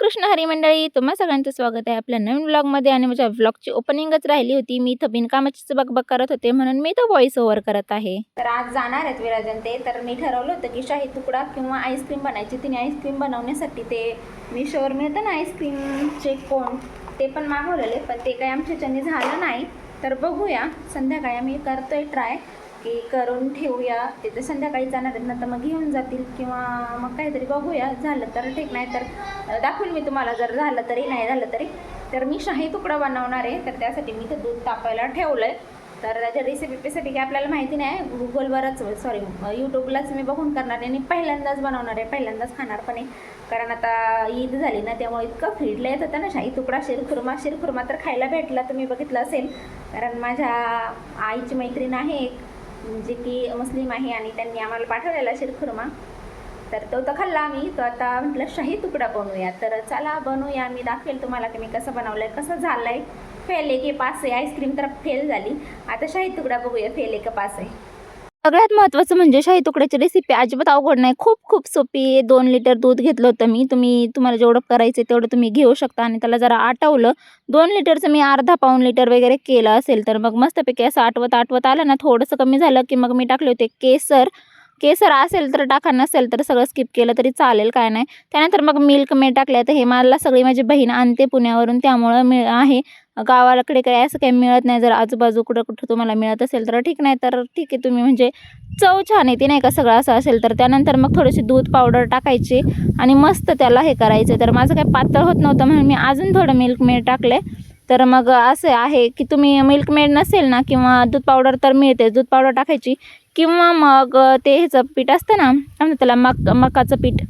कृष्ण हरी मंडळी तुम्हा सगळ्यांचं स्वागत आहे आपल्या नवीन व्लॉगमध्ये आणि माझ्या व्लॉगची ओपनिंगच राहिली होती. मी इथं बिनकामाचीच बकबक करत होते म्हणून मी तो व्हॉइस ओव्हर करत आहे. तर आज जाणार आहेत विराजन ते. तर मी ठरवलं होतं की शाही तुकडा किंवा आईस्क्रीम बनायची. तिने आईस्क्रीम बनवण्यासाठी ते मिशोवर मिळतं ना आईस्क्रीमचे कोण ते पण मागवलेले. पण ते काही आमच्याच्याने झालं नाही. तर बघूया. संध्याकाळी आम्ही करतोय ट्राय की करून ठेवूया. तिथे संध्याकाळी जाणार आहेत ना तर मग घेऊन जातील किंवा मग काहीतरी बघूया. झालं तर ठीक नाही तर दाखवून दाखवेल मी तुम्हाला. जर झालं तरी नाही झालं तरी. तर मी शाही तुकडा बनवणार आहे तर त्यासाठी मी ते दूध तापायला ठेवलं आहे तर त्याच्या रेसिपीसाठी काय आपल्याला माहिती नाही गुगलवरच सॉरी यूट्यूबलाच मी बघून करणार आहे आणि पहिल्यांदाच बनवणार आहे. पहिल्यांदाच खाणार पण आहे. कारण आता ईद झाली ना त्यामुळे इतकं फिडलं येत होतं ना शाही तुकडा शिरखुर्मा. शिरखुर्मा तर खायला भेटला तुम्ही बघितलं असेल. कारण माझ्या आईची मैत्रीण आहे एक. जे की मुस्लिम आहे आणि त्यांनी आम्हाला पाठवलेला शिरखुर्मा तर तो तर खाल्ला आम्ही. तो आता म्हटलं शाही तुकडा बनवूया. तर चला बनवूया. मी दाखवेल तुम्हाला की मी कसं बनवलं आहे कसं झालं आहे फेल आहे की पास आहे आईस्क्रीम तर फेल झाली. आता शाही तुकडा बघूया फेल आहे का पास. आहे सगळ्यात महत्त्वाचं म्हणजे शाही तुकड्याची रेसिपी अजिबात अवघड नाही. खूप खूप सोपी आहे. दोन लिटर दूध घेतलं होतं मी. तुम्ही तुम्हाला जेवढं करायचं तेवढं तुम्ही घेऊ शकता आणि त्याला जरा आटवलं. दोन लिटरचं मी अर्धा पाऊन लिटर वगैरे केलं असेल तर मग मस्तपैकी असं आठवत आठवत आलं ना थोडंसं कमी झालं की मग मी टाकले होते केसर. केसर असेल तर टाका नसेल तर सगळं स्किप केलं तरी चालेल काय नाही. त्यानंतर मग मिल्क मेड टाकले. तर हे मला सगळी माझी बहीण आणते पुण्यावरून त्यामुळं मी आहे. गावाकडे काही असं काही मिळत नाही. जर आजूबाजू कुठं कुठं तुम्हाला मिळत असेल तर ठीक नाही तर ठीक आहे तुम्ही म्हणजे चव छान येते नाही का? सगळं असं असेल तर. त्यानंतर मग थोडीशी दूध पावडर टाकायची आणि मस्त त्याला हे करायचं. तर माझं काही पातळ होत नव्हतं म्हणून मी अजून थोडं मिल्क मेड टाकले तर मग असं आहे की तुम्ही मिल्क मेड नसेल ना किंवा दूध पावडर तर मिळते. दूध पावडर टाकायची किंवा मग ते ह्याचं पीठ असतं ना काय त्याला मक मकाचं पीठ.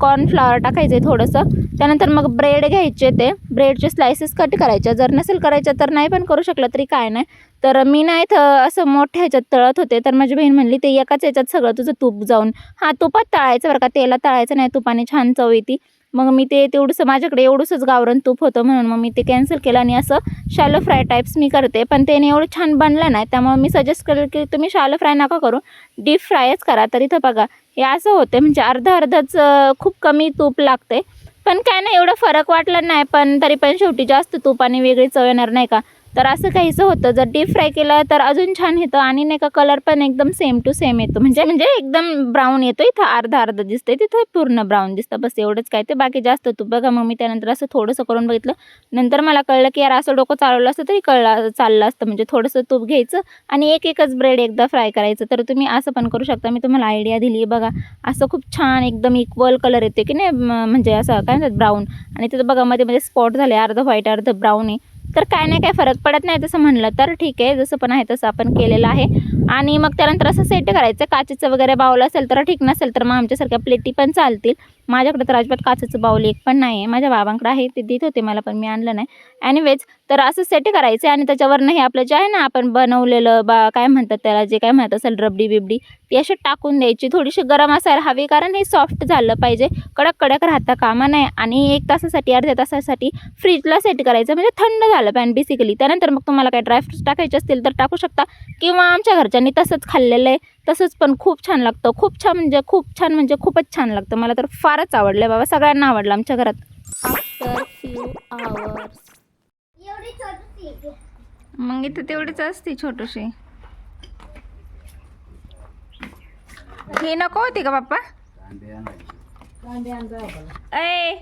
कॉर्नफ्लॉवर टाकायचं आहे थोडंसं. त्यानंतर मग ब्रेड घ्यायचे ते. ब्रेडचे स्लायसेस कट करायचे जर नसेल करायच्या तर नाही पण करू शकलं तरी काय नाही. तर मी नाही इथं असं मोठ्या ह्याच्यात तळत होते. तर माझी बहीण म्हणली ते एकाच ह्याच्यात सगळं तुझं तूप जाऊन हां तुपात तळायचं बरं का? तेला तळायचं नाही. तुपाने छान चव येते. मग मी ते तेवढंसं माझ्याकडे एवढंसंच गावरण तूप होतं म्हणून मग मी ते कॅन्सल केलं आणि असं शॅलो फ्राय टाईप्स मी करते. पण त्याने एवढं छान बनलं नाही. त्यामुळे मी सजेस्ट करेल की तुम्ही शॅलो फ्राय नका करू. डीप फ्रायच करा. तर इथं बघा हे असं होते म्हणजे अर्धा अर्धच खूप कमी तूप लागते पण काय नाही एवढं फरक वाटला नाही पण तरी पण शेवटी जास्त तूप आणि वेगळी चव येणार नाही का? तर असं काहीसं होतं. जर डीप फ्राय केलं तर अजून छान येतं आणि नाही का कलर पण एकदम सेम टू सेम येतो. म्हणजे म्हणजे एकदम ब्राऊन येतो इथं. अर्धा अर्धा दिसतंय. तिथं पूर्ण ब्राऊन दिसतं. बस एवढंच काय ते. बाकी जास्त तूप बघा मग मी त्यानंतर असं थोडंसं करून बघितलं. नंतर मला कळलं की यार असं डोकं चालवलं असतं तरी कळलं चाललं असतं. म्हणजे थोडंसं तूप घ्यायचं आणि एक एकच ब्रेड एकदा फ्राय करायचं. तर तुम्ही असं पण करू शकता. मी तुम्हाला आयडिया दिली बघा. असं खूप छान एकदम इक्वल कलर येते की नाही. म्हणजे असं काय म्हणतात ब्राऊन आणि तिथं बघा मध्ये मध्ये स्पॉट झाले अर्धं व्हाईट अर्धं ब्राऊन आहे. तर काय नाही काय फरक पडत नाही तसं म्हणलं तर ठीक आहे जसं पण आहे तसं आपण केलेलं आहे. आणि मग त्यानंतर असं सेट करायचं काचेचं वगैरे बाऊल असेल तर ठीक नसेल तर मग आमच्यासारख्या प्लेटी पण चालतील. माझ्याकडे तर अजिबात काचेचं बाऊल एक पण नाही आहे माझ्या बाबांकडे आहे ते देत होते मला पण मी आणलं नाही. ॲनिवेज तर असं सेट करायचं आणि त्याच्यावरनं हे आपलं जे आहे ना आपण बनवलेलं बा काय म्हणतात त्याला जे काय म्हणत असेल रबडी बिबडी ती अशी टाकून द्यायची. थोडीशी गरम असायला हवी कारण हे सॉफ्ट झालं पाहिजे. कडक कडक राहता कामा नाही आणि एक तासासाठी अर्ध्या तासासाठी फ्रीजला सेट करायचं. म्हणजे थंड झालं पॅन बेसिकली त्यानंतर मग तुम्हाला काय ड्रायफ्रुट्स टाकायचे असतील तर टाकू शकता. किंवा आमच्या घरच्यांनी तसंच खाल्लेलं आहे. तसंच पण खूप छान लागतं. खूप छान म्हणजे खूप छान म्हणजे खूपच छान लागतं. मला तर फारच आवडलं बाबा. सगळ्यांना आवडलं आमच्या घरात. After few hours. मग इथं तेवढीच असते छोटूशी. हे नको होती का पप्पा? ए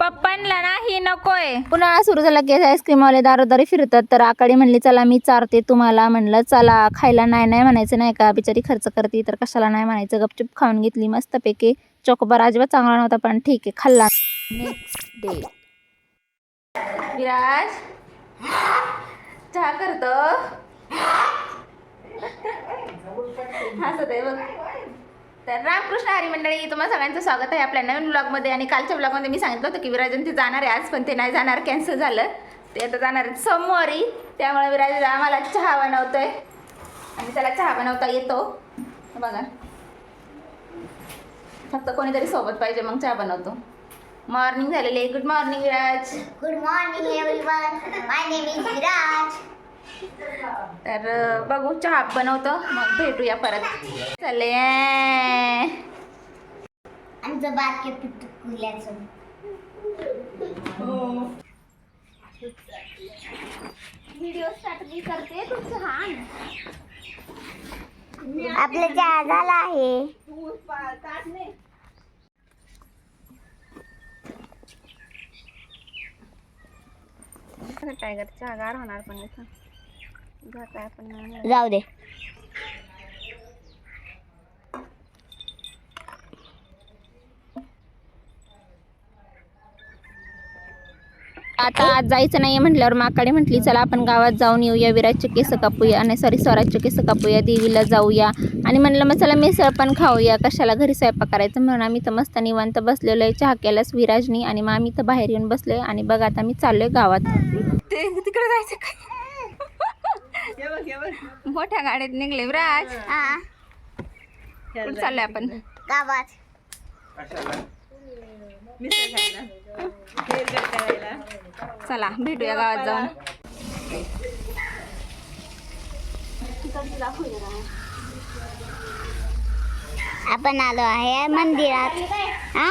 पप्पांना ना ही नकोय. उन्हाळा सुरू झाला की आईस्क्रीमवाले दारोदारी फिरतात. तर आकाडी म्हणली चला मी चारते तुम्हाला. म्हणलं चला खायला नाही नाही म्हणायचं नाही का? बिचारी खर्च करते तर कशाला नाही म्हणायचं? गपचूप खाऊन घेतली मस्तपैकी. चोकोबार अजिबात चांगला नव्हता पण ठीक आहे खाल्ला. Next day Viraj. चहा करतो. हसत आहे बघ. तर रामकृष्ण हरी मंडळी तुम्हाला सगळ्यांचं स्वागत आहे आपल्या नवीन ब्लॉगमध्ये आणि कालच्या ब्लॉगमध्ये मी सांगितलं होतं की विराजन ते जाणार आहे आज पण ते नाही जाणार कॅन्सल झालं. ते आता जाणार आहेत सोमवारी. त्यामुळे विराजन आम्हाला चहा बनवतोय. आणि त्याला चहा बनवता येतो. बघा. फक्त कोणीतरी सोबत पाहिजे मग चहा बनवतो. मॉर्निंग झालेली आहे. Good morning Viraj. Good morning everyone. My name is तर बघू चहा बनवतो. मग भेटूया परत. चले. आमचं बारके व्हिडिओ स्टार्ट मी करते तू चहा आपला चहा झाला आहे. टायगर चहा गार होणार पण जाऊ दे आता आज जायचं नाही म्हटल्यावर माकाडे म्हटली चला आपण गावात जाऊन येऊया विराजचे केस कापूया आणि सॉरी स्वराजचे केस कापूया देवीला जाऊया. आणि म्हणलं मग चला मिसळ पण खाऊया कशाला घरी स्वयंपाक करायचं म्हणून आम्ही तर मस्त निवांत बसलेलो आहे चहा केलास विराजनी आणि मग आम्ही तर बाहेर येऊन बसलोय आणि बघा आता मी चाललोय गावात. तिकडे जायचं मोठ्या गाडीत निघले विराज. हा. कुठं चाललोय आपण? गावात. चला भेटूया गावात जाऊन. आपण आलो आहे मंदिरात. हा?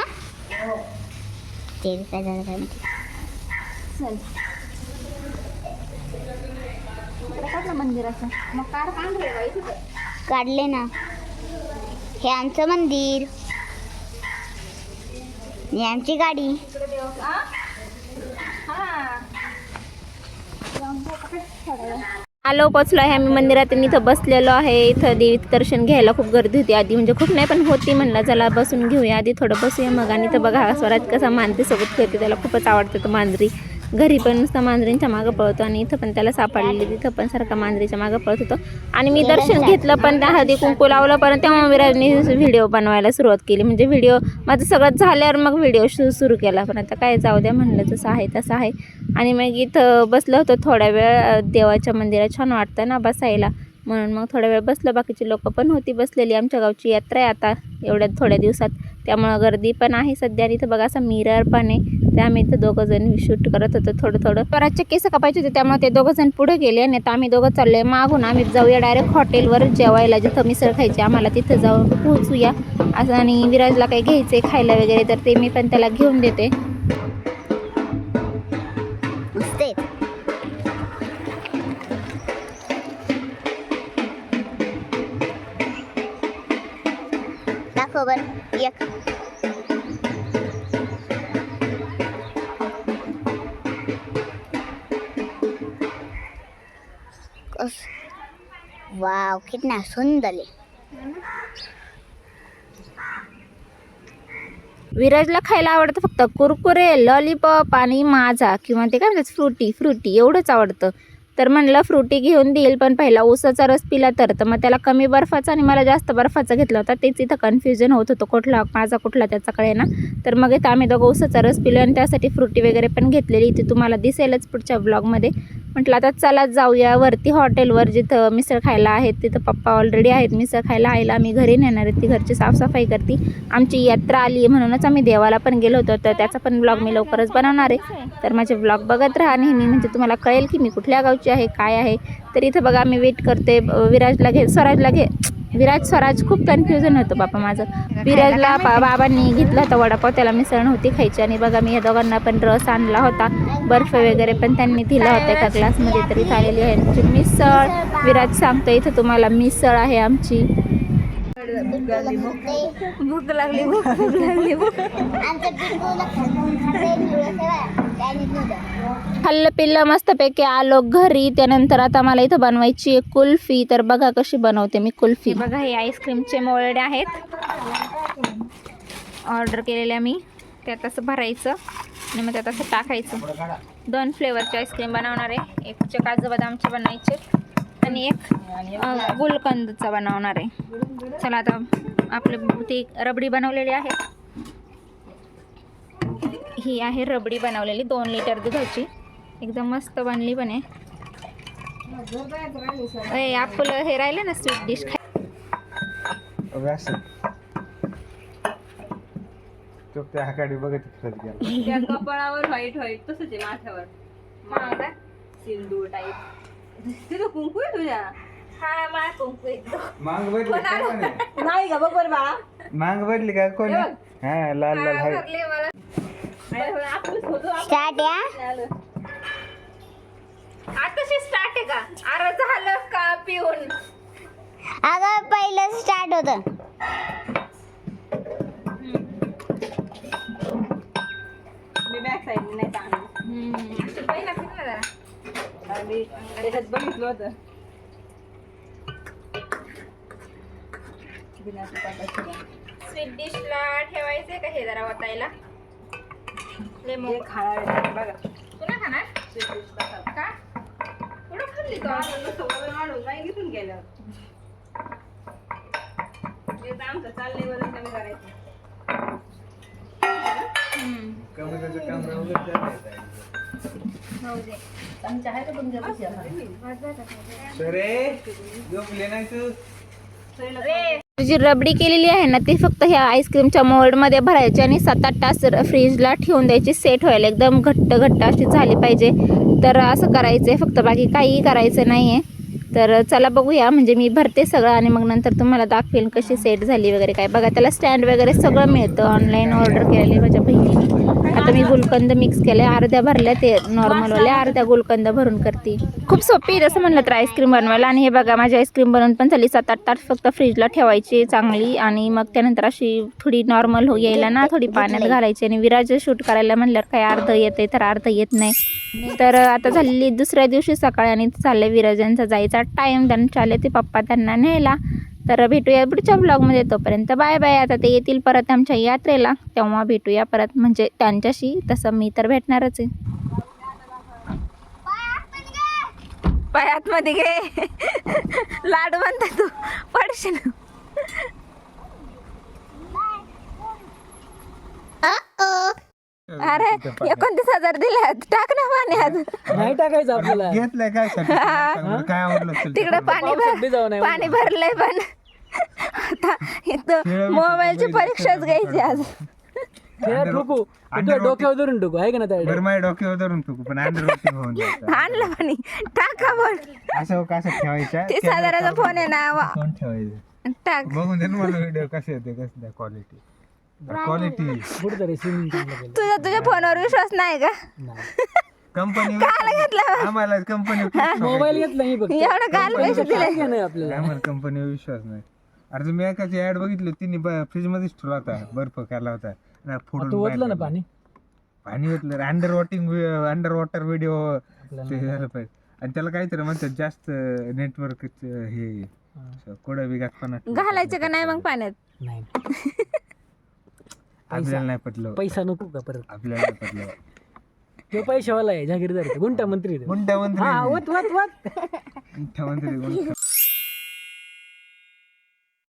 ते काय झालं काय माहिती. मंदिराचं मग कार काढले ना. हे आमचं मंदिर. ही आमची गाडी. आलो पोचलो आहे आम्ही मंदिरात आणि इथं बसलेलो आहे. इथं देवीचं दर्शन घ्यायला खूप गर्दी होती आधी. म्हणजे खूप नाही पण होती म्हणलं चला बसून घेऊया आधी. थोडं बसूया मग. आणि इथं बघा स्वराज कसा मांजरीसोबत खेळते त्याला खूपच आवडतं तो मांजरी. घरी पण नुसतं मांजरींच्या मागं पळतो आणि इथं पण त्याला सापडलेली तिथं पण सारखा मांजरीच्या मागं पळत होतो. आणि मी दर्शन घेतलं पण त्या हळदी कुंकू लावलं पण तेव्हा विराजने व्हिडिओ बनवायला सुरुवात केली. म्हणजे व्हिडिओ माझं सगळं झाल्यावर मग व्हिडिओ शू सुरू केला. पण आता काय जाऊ द्या म्हणलं जसं आहे तसं आहे. आणि मग इथं बसलं होतं थोड्या वेळ देवाच्या मंदिरात. छान वाटतं ना बसायला. म्हणून मग थोड्या वेळ बसलं. बाकीची लोक पण होती बसलेली आमच्या गावची यात्रा आहे आता एवढ्या थोड्या दिवसात. त्यामुळं गर्दी पण आहे सध्या. आणि इथं बघा असं मिरर पण आहे. ते आम्ही इथं दोघं जण शूट करत होतो थोडं थोडं. स्वराजचे केस कापायचे होते त्यामुळे ते दोघं जण पुढे गेले आणि आता आम्ही दोघं चाललोय मागून. आम्ही जाऊया डायरेक्ट हॉटेलवर जेवायला जिथं मिसळ खायची. आम्हाला तिथं जाऊन पोहोचूया. असं आणि विराजला काही घ्यायचे खायला वगैरे तर ते मी पण त्याला घेऊन देते. उस वाव कितना सुंदर है विराजला खायला आवडतं फक्त कुरकुरे लॉलीपॉप आणि माझा किंवा ते काय म्हणतात फ्रुटी फ्रुटी एवढंच आवडतं. तर म्हणलं फ्रुटी घेऊन देईल पण पहिला ऊसाचा रस पिला तर. तर मग त्याला कमी बर्फाचा आणि मला जास्त बर्फाचा घेतला होता तेच इथं कन्फ्युजन होत होतं कुठला माझा कुठला त्याचा कळे ना. तर मग इथं आम्ही दोघं ऊसाचा रस पिलो आणि त्यासाठी फ्रुटी वगैरे पण घेतलेली. ती तुम्हाला दिसेलच पुढच्या ब्लॉगमध्ये म्हटलं आता चला जाऊया. वरती हॉटेलवर जिथं मिसळ खायला आहेत तिथं पप्पा ऑलरेडी आहेत. मिसळ खायला आईला आम्ही घरी नेणार आहे. ती घरची साफसफाई करते. आमची यात्रा आली आहे. म्हणूनच आम्ही देवाला पण गेलो होतो. तर त्याचा पण ब्लॉग मी लवकरच बनवणार आहे. तर माझे ब्लॉग बघत राहा. नेहमी म्हणजे तुम्हाला कळेल की मी कुठल्या गावची आहे काय आहे. तर इथं बघा मी वेट करते. विराजला घे स्वराजला घे. विराज स्वराज खूप कन्फ्युजन होतं बापा माझं. विराजला बाबांनी घेतला होता वडापाव त्याला मिसळ नव्हती खायची. आणि बघा मी या दोघांना पण रस आणला होता. बर्फ वगैरे पण त्यांनी दिला होता एका ग्लासमध्ये तरी झालेली आहे. मिसळ विराज सांगतो इथं तुम्हाला मिसळ आहे आमची. भूक लागली भूक भूक लागली भूक खाल्लं पिल्लं मस्तपैकी आलो घरी. त्यानंतर आता मला इथं बनवायची आहे कुल्फी. तर बघा कशी बनवते मी कुल्फी. बघा हे आईस्क्रीमचे मोल्डे आहेत. ऑर्डर केलेल्या मी त्यात असं भरायचं आणि मग त्यात असं टाकायचं. दोन फ्लेवरचे आईस्क्रीम बनवणार आहे. एक चे काजू बदामचे बनवायचे. आणि एक गुलकंदचा बनवणार आहे. चला आता आपले ती रबडी बनवलेली आहे. ही आहे रबडी बनवलेली दोन लिटर दुधाची. एकदम मस्त बनली पण आहे. आपलं हे राहिलं ना स्वीट डिश त्या आकाडी बघत त्या कपाळावर व्हाईट व्हाईट तसंच आहे माथ्यावर. माग सिंदूर टाईप तिथं कुंकू आहे तुझ्या? मांग काय म्हणे? नाही का बघ बरं बाळा. मांग भेटली का? कोण? हा लाल लाल हाय. होतो स्टार्ट या. आताशी स्टार्ट आहे का? अरे झालं का पिऊन? अगं पहिलं स्टार्ट होतं. मी बॅक साईड नाही चांगली. आणि त्याच्यात बघितलं होतं. स्वीट डिशला ठेवायचंय का हे जरा वाटायला लेमो हे खाणार बघा. ना खाणार? Dish कसा. का? कुठं खाल्ली तू? वाढून नाही घेऊन गेलं. हे आमचं चाललंय वजन कमी करायचं. कमी त्याचं काम राहून जी रबडी केलेली आहे ना ती फक्त ह्या आईस्क्रीमच्या मोल्डमध्ये भरायची आणि सात आठ तास फ्रीजला ठेवून द्यायची. सेट व्हायला एकदम घट्ट घट्ट अशी झाली पाहिजे. तर असं करायचं आहे फक्त बाकी काहीही करायचं नाही आहे तर चला बघूया म्हणजे मी भरते सगळं आणि मग नंतर तुम्हाला दाखवेल कशी सेट झाली वगैरे काय. बघा त्याला स्टँड वगैरे सगळं मिळतं. ऑनलाईन ऑर्डर केलेली माझ्या बहिणीने. आता मी गुलकंद मिक्स केले अर्ध्या भरल्या ते नॉर्मलवाल्या अर्ध्या गुलकंद भरून करते. खूप सोपी आहे तसं म्हणलं तर आईस्क्रीम बनवायला. आणि हे बघा माझी आईस्क्रीम बनवून पण झाली. सात आठ तास फक्त फ्रीजला ठेवायची चांगली. आणि मग त्यानंतर अशी थोडी नॉर्मल हो यायला ना थोडी पाण्यात घालायची. आणि विराज शूट करायला म्हणल्यावर काय अर्ध येते तर अर्ध येत नाही. तर आता झालेली दुसऱ्या दिवशी सकाळी आणि चाललं विराजांचा जायचा. टाईम त्यांना चालले ते पप्पा त्यांना न्यायला. तर भेटूया पुढच्या ब्लॉगमध्ये तोपर्यंत. Bye bye. आता ते येतील परत आमच्या यात्रेला. तेव्हा भेटूया परत. म्हणजे त्यांच्याशी तसं मी तर भेटणारच आहे. पाय आतमध्ये घे. लाड म्हणता तू. पडशील. अरे एकोणतीस हजार दिल्यात. टाक ना पाण्यात नाही टाकायचं आपल्याला. घेतलंय काय साठी? सांग, काय आवडलं असेल ते? तिकडे पाणी पावसात बी भर जाऊ नये पाणी भरलंय पण. आता इथं मोबाईलची परीक्षाच घ्यायची आज. ठोकू. तुझ्या डोक्यावर धरून ठोकू. आहे का ना त्या बरं माझ्या डोक्यावर धरून तू पण अंडर रोटिंग होऊन जायचं आणलं पाणी. टाका पण असं कसं ठेवायचं? तीस हजाराचा फोन आहे ना वा. ठेवायचं? टाक. बघून दे ना मला व्हिडिओ कसे येते कसं क्वालिटी क्वालिटी कुठेतरी स्विमिंग चांगलं केलं तुझा तुझ्या फोनवर विश्वास नाही का? कंपनी घेतला आम्हाला कंपनी मोबाईल घेतला मी बघ एवढं काल पैसे दिले. नाही आपल्याला. आम्हाला कंपनीवर विश्वास नाही. अरे तुम्ही एकाची ऍड बघितली तिने फ्रीज मध्येच ठेवला होता. बर्फ केला होता. आणि फोडून तू बाहेर ओतलं ना काढला. पाणी? पाणी ओतलं. Under waiting under water video ते झालं पाहिजे. आणि त्याला काहीतरी म्हणतात जास्त नेटवर्क हे. कोडा विगातपणा घालायचं का नाही मग पाण्यात? नाही. आपल्याला नाही पटलं. पैसा नको का परत? आपल्याला नाही पटलं. तो पैशावाला आहे जागीरदार आहे. गुंटा मंत्री आहे तो. गुंठा हा मंत्री वत वत वत. गुंठा मंत्री गुंठा